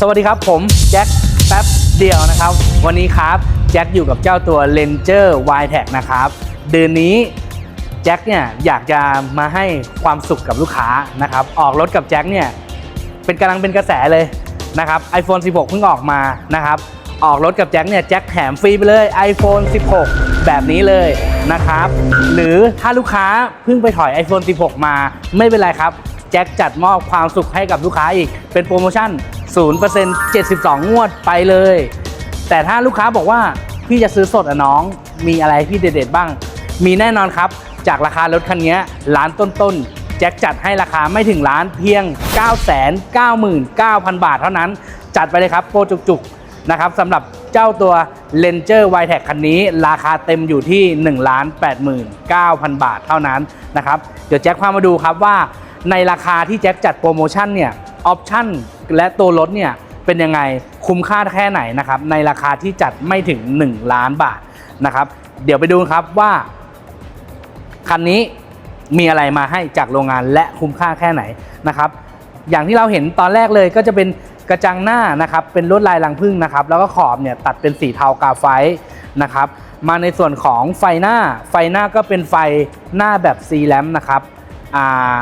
สวัสดีครับผมแจ็คแป๊บเดียวนะครับ วันนี้ครับแจ็คอยู่กับเจ้าตัว Ranger y t e c นะครับเดือนนี้แจ็คเนี่ยอยากจะมาให้ความสุขกับลูกค้านะครับออกรถกับแจ็คเนี่ยเป็นกำลังเป็นกระแสเลยนะครับ iPhone 16 เพิ่งออกมานะครับออกรถกับแจ็คเนี่ยแจ็คแถมฟรีไปเลย iPhone 16 แบบนี้เลยนะครับ หรือถ้าลูกค้าเพิ่งไปถอย iPhone 16 มาไม่เป็นไรครับ แจ็คจัดมอบความสุขให้กับลูกค้าอีกเป็นโปรโมชั่น 0% 72 งวดไปเลย แต่ถ้าลูกค้าบอกว่าพี่จะซื้อสดอะน้อง มีอะไรพี่เด็ดๆบ้าง มีแน่นอนครับ จากราคารถคันนี้ล้านต้นๆ แจ็คจัดให้ราคาไม่ถึงล้านเพียง 999,000 บาทเท่านั้น จัดไปเลยครับโปรจุกๆนะครับสำหรับเจ้าตัว Ranger y t e c คันนี้ ราคาเต็มอยู่ที่ 1,89,000 บาทเท่านั้นนะครับ เดี๋ยวแจ็คพามาดูครับว่าในราคาที่แจ็คจัดโปรโมชั่นเนี่ย ออปชั่นและตัวรถเนี่ยเป็นยังไงคุ้มค่าแค่ไหนนะครับในราคาที่จัดไม่ถึง 1 ล้านบาทนะครับ เดี๋ยวไปดูครับว่า คันนี้มีอะไรมาให้จากโรงงานและคุ้มค่าแค่ไหนนะครับ อย่างที่เราเห็นตอนแรกเลยก็จะเป็นกระจังหน้านะครับเป็นลวดลายรังผึ้งนะครับ แล้วก็ขอบเนี่ยตัดเป็นสีเทากาไฟนะครับ มาในส่วนของไฟหน้า ไฟหน้าก็เป็นไฟหน้าแบบ C lamp นะครับอ่า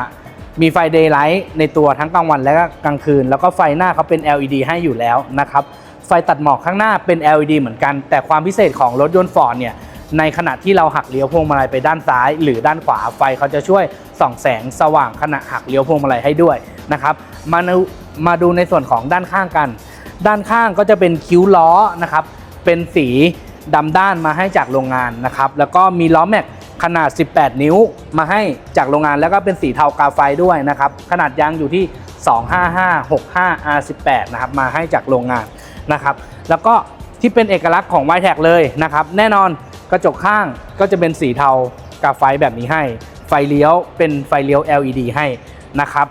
มีไฟ daylight ในตัวทั้งกลางวันและก็กลางคืน แล้วก็ไฟหน้าเขาเป็น LED ให้อยู่แล้วนะครับ ไฟตัดหมอกข้างหน้าเป็น LED เหมือนกัน แต่ความพิเศษของรถยนต์ฟอร์ดเนี่ย ในขณะที่เราหักเลี้ยวพวงมาลัยไปด้านซ้าย หรือด้านขวา ไฟเขาจะช่วยส่องแสงสว่างขณะหักเลี้ยวพวงมาลัยให้ด้วยนะครับ มามาดูในส่วนของด้านข้างกัน ด้านข้างก็จะเป็นคิ้วล้อนะครับ เป็นสีดำด้านมาให้จากโรงงานนะครับ แล้วก็มีล้อแม็ก ขนาด 18 นิ้วมาให้จากโรงงานแล้วก็เป็นสีเทากาไฟด้วยนะครับ ขนาดยางอยู่ที่ 25565 R18 นะครับมาให้จากโรงงานนะครับ แล้วก็ที่เป็นเอกลักษณ์ของ y t e c เลยนะครับ แน่นอนกระจกข้างก็จะเป็นสีเทากาไฟแบบนี้ให้ ไฟเลี้ยวเป็นไฟเลี้ยว LED ให้นะครับ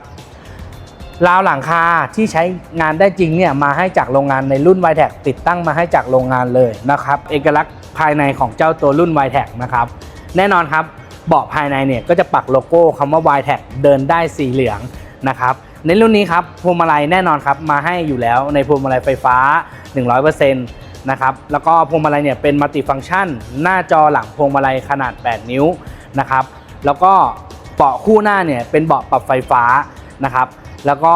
ราวหลังคาที่ใช้งานได้จริงเนี่ยมาให้จากโรงงานในรุ่น y t e c ติดตั้งมาให้จากโรงงานเลยนะครับ เอกลักษณ์ภายในของเจ้าตัวรุ่น y t e c นะครับ แน่นอนครับเบาะภายในเนี่ยก็จะปักโลโก้คำว่า y t e c เดินได้สีเหลืองนะครับในรุ่นนี้ครับพวงมาลัยแน่นอนครับมาให้อยู่แล้วในพวงมาลัยไฟฟ้า 100%นะครับแล้วก็พวงมาลัยเนี่ยเป็นมัลติฟังก์ชัน หน้าจอหลังพวงมาลัยขนาด 8 นิ้วนะครับแล้วก็เบาะคู่หน้าเนี่ยเป็นเบาะปรับไฟฟ้านะครับแล้วก็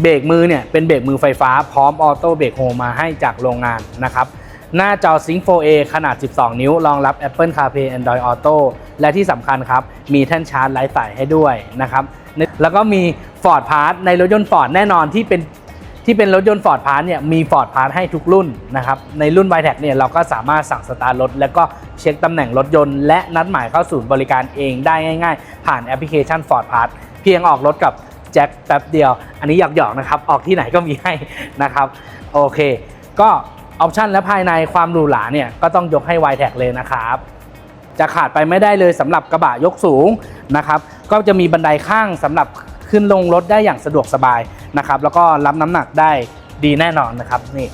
เบรกมือเนี่ยเป็นเบรกมือไฟฟ้าพร้อมออโต้เบรกโฮมาให้จากโรงงานนะครับ หน้าจอ Sync 4A ขนาด 12 นิ้ว รองรับ Apple CarPlay Android Auto และที่สำคัญครับ มีแท่นชาร์จไร้สายให้ด้วยนะครับ แล้วก็มี Ford Pass ในรถยนต์ Ford แน่นอนที่เป็นที่เป็นรถยนต์ Ford Pass เนี่ยมี Ford Pass ให้ทุกรุ่นนะครับ ในรุ่น y t e c เนี่ยเราก็สามารถสั่งสตาร์ทรถ แล้วก็เช็คตำแหน่งรถยนต์ และนัดหมายเข้าศูนย์บริการเองได้ง่าย ๆ ผ่านแอปพลิเคชัน Ford Pass เพียงออกรถกับแจ็คแป๊บเดียว อันนี้หยอกๆนะครับ ออกที่ไหนก็มีให้นะครับ โอเค ก็ ออปชันและภายในความหรูหราเนี่ยก็ต้องยกให้ y t e c เลยนะครับ จะขาดไปไม่ได้เลยสำหรับกระบะยกสูงนะครับก็จะมีบันไดข้างสำหรับขึ้นลงรถได้อย่างสะดวกสบายนะครับแล้วก็รับน้ำหนักได้ดีแน่นอนนะครับนี่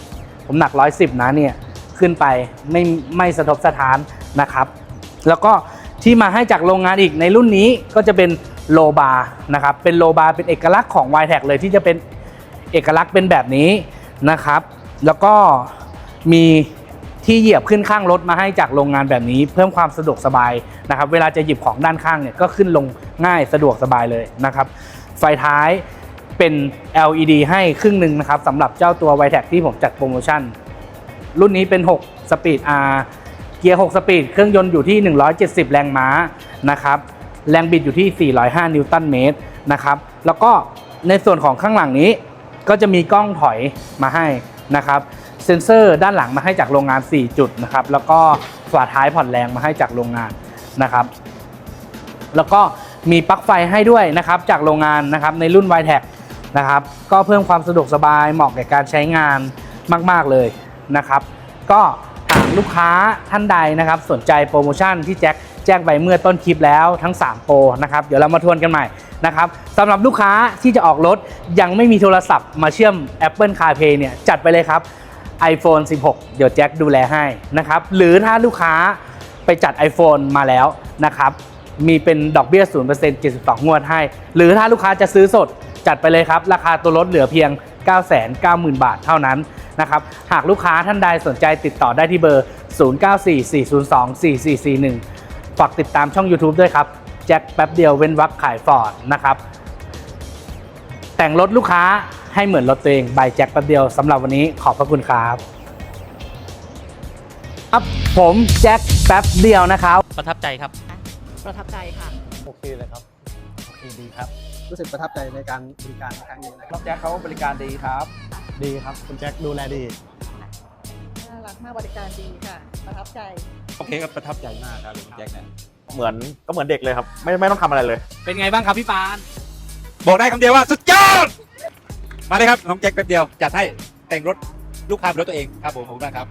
ผมหนัก 110 นะเนี่ยขึ้นไปไม่ไม่สะทกสะท้านนะครับ แล้วก็ที่มาให้จากโรงงานอีกในรุ่นนี้ก็จะเป็นโลบาร์นะครับเป็นโลบาร์เป็นเอกลักษณ์ของ y t e c เลยที่จะเป็นเอกลักษณ์เป็นแบบนี้นะครับ แล้วก็ มีที่เหยียบขึ้นข้างรถมาให้จากโรงงานแบบนี้ เพิ่มความสะดวกสบายนะครับ เวลาจะหยิบของด้านข้างเนี่ยก็ขึ้นลงง่ายสะดวกสบายเลยนะครับ ไฟท้ายเป็น LED ให้ครึ่งหนึ่งนะครับสำหรับเจ้าตัว y t e c ที่ผมจัดโปรโมชั่น รุ่นนี้เป็น 6 สปีด R เกียร์ 6 สปีด เครื่องยนต์อยู่ที่ 170 แรงม้านะครับแรงบิดอยู่ที่ 405 นิวตันเมตรนะครับแล้วก็ในส่วนของข้างหลังนี้ก็จะมีกล้องถอยมาให้นะครับ เซ็นเซอร์ด้านหลังมาให้จากโรงงาน 4 จุดนะครับ แล้วก็ฝาท้ายผ่อนแรงมาให้จากโรงงานนะครับ แล้วก็มีปลั๊กไฟให้ด้วยนะครับจากโรงงานนะครับในรุ่น y t e c นะครับ ก็เพิ่มความสะดวกสบายเหมาะแก่การใช้งานมาก ๆเลยนะครับ ก็หากลูกค้าท่านใดนะครับ สนใจโปรโมชั่นที่แจ็คแจ้งไปเมื่อต้นคลิปแล้วทั้ง 3 โปรนะครับ เดี๋ยวเรามาทวนกันใหม่นะครับสำหรับลูกค้าที่จะออกรถยังไม่มีโทรศัพท์มาเชื่อม Apple CarPlay เนี่ยจัดไปเลยครับ iPhone 16 เดี๋ยวแจ็คดูแลให้นะครับ หรือถ้าลูกค้าไปจัด iPhone มาแล้วนะครับ มีเป็นดอกเบี้ย 0% 72 งวดให้ หรือถ้าลูกค้าจะซื้อสดจัดไปเลยครับ ราคาตัวรถเหลือเพียง 990,000 บาทเท่านั้นนะครับ หากลูกค้าท่านใดสนใจติดต่อได้ที่เบอร์ 0944024441 ฝากติดตามช่อง YouTube ด้วยครับ แจ็คแป๊บเดียวเว้นวักขายฟอร์ดนะครับ แต่งรถลูกค้าให้เหมือนรถตัวเองบายแจ็คแป๊บเดียวสำหรับวันนี้ขอบพระคุณครับครับผมแจ็คแป๊บเดียวนะครับประทับใจครับ ประทับใจค่ะ โอเคเลยครับ โอเคดีครับ รู้สึกประทับใจในการบริการครั้งนี้นะครับรถแจ็คเขาบริการดีครับ ดีครับ คุณแจ็คดูแลดี น่ารักมากบริการดีค่ะ ประทับใจ โอเคครับประทับใจมากครับลุงแจ็คเนี่ยเหมือนก็เหมือนเด็กเลยครับ ไม่ไม่ต้องทำอะไรเลย เป็นไงบ้างครับพี่ปาน บอกได้คำเดียวว่าสุดยอด มาเลยครับ น้องแจ็คแป๊บเดียว จัดให้แต่งรถลูกค้าเป็นรถตัวเองครับผมขอบคุณมากครับ